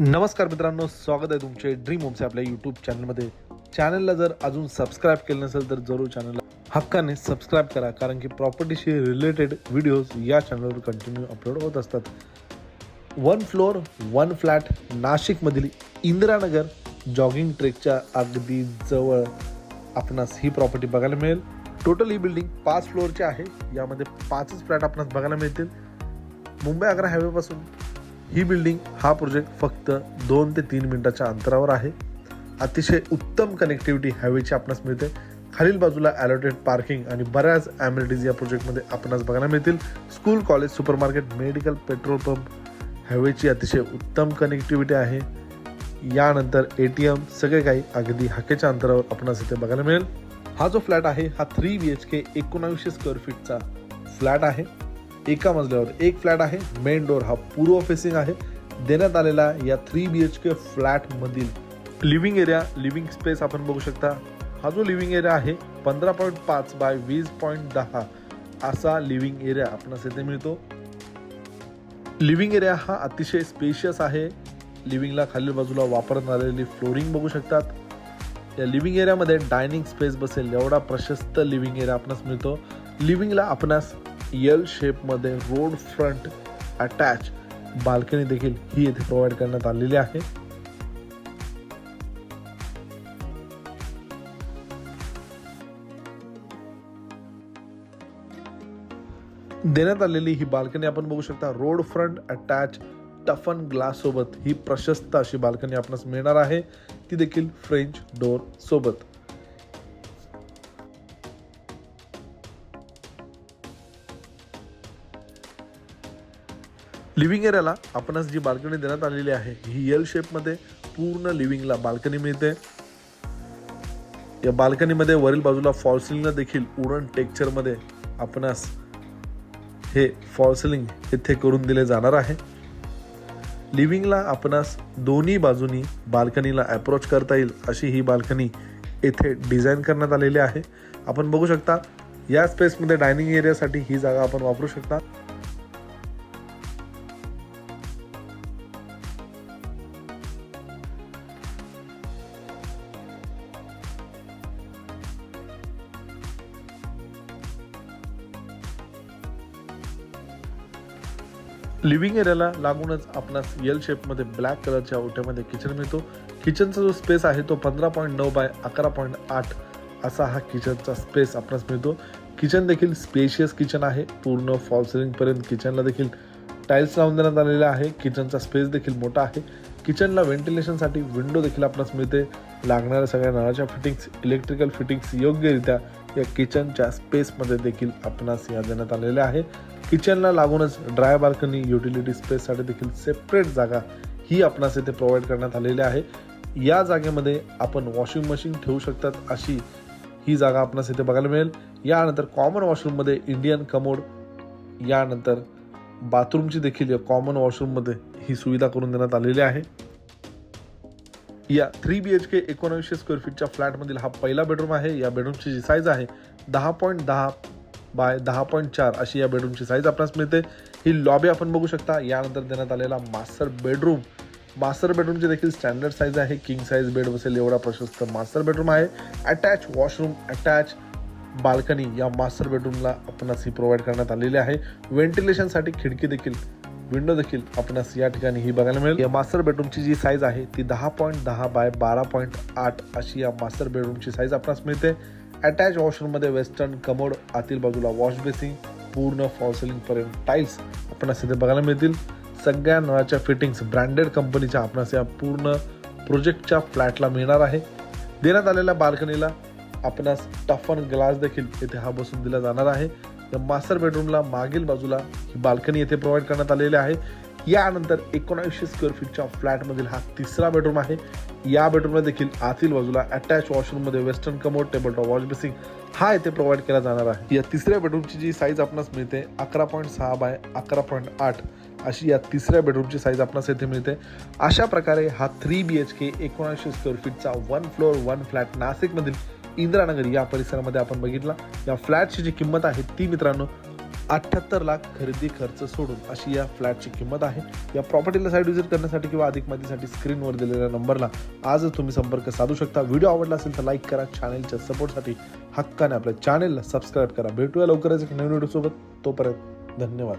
नमस्कार मित्रांनो स्वागत आहे तुमचे ड्रीम होमचे आपल्या यूट्यूब चॅनलमध्ये चॅनलला जर अजून सबस्क्राईब केलं नसेल तर जरूर चॅनलला हक्काने सबस्क्राईब करा कारण की प्रॉपर्टीशी रिलेटेड व्हिडिओज या चॅनलवर कंटिन्यू अपलोड होत असतात. वन फ्लोअर वन फ्लॅट नाशिकमधील इंदिरानगर जॉगिंग ट्रेकच्या अगदी जवळ आपणास ही प्रॉपर्टी बघायला मिळेल. टोटल ही बिल्डिंग पाच फ्लोअरची आहे. यामध्ये पाचच फ्लॅट आपणास बघायला मिळतील. मुंबई आग्रा हायवेपासून ही बिल्डिंग हा प्रोजेक्ट फक्त दोन ते तीन मिनिटाच्या अंतरावर आहे. अतिशय उत्तम कनेक्टिव्हिटी हायवेची आपणास मिळते. खालील बाजूला ॲलोटेड पार्किंग आणि बऱ्याच ॲम्युनिटीज या प्रोजेक्टमध्ये आपणास बघायला मिळतील. School college supermarket medical petrol pump हायवेची अतिशय उत्तम कनेक्टिव्हिटी आहे. यानंतर ए टी एम सगळे काही अगदी हाकेच्या अंतरावर आपणास इथे बघायला मिळेल. हा जो फ्लॅट आहे हा थ्री बी एच के एकोणावीसशे स्क्वेअर फीटचा फ्लॅट आहे. एका मजल्यावर एक फ्लॅट आहे. मेन डोर हा पूर्व फेसिंग आहे. देण्यात आलेला या थ्री बी एच के फ्लॅटमधील लिव्हिंग एरिया लिव्हिंग स्पेस आपण बघू शकता. हा जो लिव्हिंग एरिया आहे पंधरा पॉईंट पाच बाय वीस पॉईंट दहा असा लिव्हिंग एरिया आपणास येथे मिळतो. लिव्हिंग एरिया हा अतिशय स्पेशियस आहे. लिव्हिंगला खालील बाजूला वापरण्यात आलेली फ्लोरिंग बघू शकतात. या लिव्हिंग एरियामध्ये डायनिंग स्पेस बसेल एवढा प्रशस्त लिव्हिंग एरिया आपणास मिळतो. लिव्हिंगला आपणास एल शेपमध्ये रोड फ्रंट अटॅच बाल्कनी देखील ही येथे प्रोव्हाइड करण्यात आलेली आहे. देण्यात आलेली ही बाल्कनी आपण बघू शकता रोड फ्रंट अटॅच टफन ग्लास सोबत ही प्रशस्त अशी बाल्कनी आपणास मिळणार आहे. ती देखील फ्रेंच डोर सोबत. लिव्हिंग एरियाला आपणास जी बाल्कनी देण्यात आलेली आहे ही एल शेपमध्ये पूर्ण लिव्हिंगला बाल्कनी मिळते. या बाल्कनीमध्ये वरील बाजूला फॉल्सिलिंगला देखील उडन टेक्चरमध्ये आपणास हे फॉल्सिलिंग येथे करून दिले जाणार आहे. लिव्हिंगला आपणास दोन्ही बाजूनी बाल्कनीला अप्रोच करता येईल अशी ही बाल्कनी येथे डिझाईन करण्यात आलेली आहे. आपण बघू शकता या स्पेसमध्ये डायनिंग एरियासाठी ही जागा आपण वापरू शकता. लिव्हिंग एरियाला लागूनच आपणास एल शेपमध्ये ब्लॅक कलरच्या ओट्यामध्ये किचन मिळतो. किचनचा जो स्पेस आहे तो पंधरा पॉईंट नऊ बाय अकरा पॉईंट आठ असा हा किचनचा स्पेस आपणास मिळतो. किचन देखील स्पेशियस किचन आहे. पूर्ण फॉल सिलिंगपर्यंत किचनला देखील टाईल्स लावून देण्यात आलेला आहे. किचनचा स्पेस देखील मोठा आहे. किचनला व्हेंटिलेशनसाठी विंडो देखील आपणास मिळते. लागणाऱ्या सगळ्या नळाच्या फिटिंग्स इलेक्ट्रिकल फिटिंग्स योग्यरित्या या किचनच्या स्पेसमध्ये देखील आपणास या देण्यात आलेल्या आहे. किचनला लागूनच ड्राय बाल्कनी युटिलिटी स्पेससाठी देखील सेपरेट जागा ही आपणास येथे प्रोव्हाइड करण्यात आलेली आहे. या जागेमध्ये आपण वॉशिंग मशीन ठेवू शकतात अशी ही जागा आपणास इथे बघायला मिळेल. यानंतर कॉमन वॉशरूममध्ये इंडियन कमोड यानंतर बाथरूमची देखील या कॉमन वॉशरूममध्ये ही सुविधा करून देण्यात आलेली आहे. या थ्री बी एच के एकोणवीसशे स्क्वेअर फीटच्या फ्लॅटमधील हा पहिला बेडरूम आहे. या बेडरूमची जी साईज आहे दहा पॉईंट दहा बाय दहा पॉईंट चार अशी या बेडरूमची साईज आपणास मिळते. ही लॉबी आपण बघू शकता. यानंतर देण्यात आलेला मास्टर बेडरूम मास्टर बेडरूमची देखील स्टँडर्ड साईज आहे. किंग साईज बेड बसेल एवढा प्रशस्त मास्टर बेडरूम आहे. अटॅच वॉशरूम अटॅच बाल्कनी या मास्टर बेडरूमला आपणास ही प्रोव्हाइड करण्यात आलेली आहे. व्हेंटिलेशनसाठी खिडकी देखील विंडो देखील आपणास या ठिकाणी ही बघायला मिळेल. या मास्टर बेडरूमची जी साईज आहे ती दहा पॉईंट दहा बाय बारा पॉईंट आठ अशी या मास्टर बेडरूमची साईज आपणास मिळते. अटॅच वॉशरूममध्ये वेस्टर्न कमोड आतील बाजूला वॉश बेसिंग पूर्ण फॉल पर्यंत टाईल्स आपणास इथे बघायला मिळतील. सगळ्या नळाच्या फिटिंग्स ब्रँडेड कंपनीच्या आपणास या पूर्ण प्रोजेक्टच्या फ्लॅटला मिळणार आहे. देण्यात आलेल्या बाल्कनीला आपणास टफन ग्लास देखील येथे हा बसून दिला जाणार आहे. तर मास्टर बेडरूमला मागील बाजूला ही बाल्कनी येथे प्रोव्हाइड करण्यात आलेली आहे. यानंतर एकोणावीसशे स्क्वेअर फीटच्या फ्लॅटमधील हा तिसरा बेडरूम आहे. या बेडरूमला देखील आतील बाजूला attach वॉशरूममध्ये western commode table top wash basin हा येथे प्रोव्हाइड केला जाणार आहे. या तिसऱ्या बेडरूमची जी साईज आपणास मिळते अकरा पॉईंट सहा बाय अकरा पॉईंट आठ अशी या तिसऱ्या बेडरूमची साईज आपणास येथे मिळते. अशा प्रकारे हा थ्री बी एच के एकोणऐंशी स्क्वेअर फीटचा वन फ्लोअर वन फ्लॅट नाशिकमधील इंदिरानगर या परिसरामध्ये आपण बघितला. या फ्लॅटची जी किंमत आहे ती मित्रांनो अठ्ठ्याहत्तर लाख खरेदी खर्च सोडून अशी या फ्लॅटची किंमत आहे. या प्रॉपर्टीला साईट विजिट करण्यासाठी किंवा अधिक माहितीसाठी स्क्रीनवर दिलेल्या नंबरला आजच तुम्ही संपर्क साधू शकता. व्हिडिओ आवडला असेल तर लाईक करा चॅनलच्या सपोर्टसाठी हक्काने आपल्या चॅनलला सबस्क्राईब करा. भेटूया लवकरच एक नवीन व्हिडिओसोबत तोपर्यंत धन्यवाद.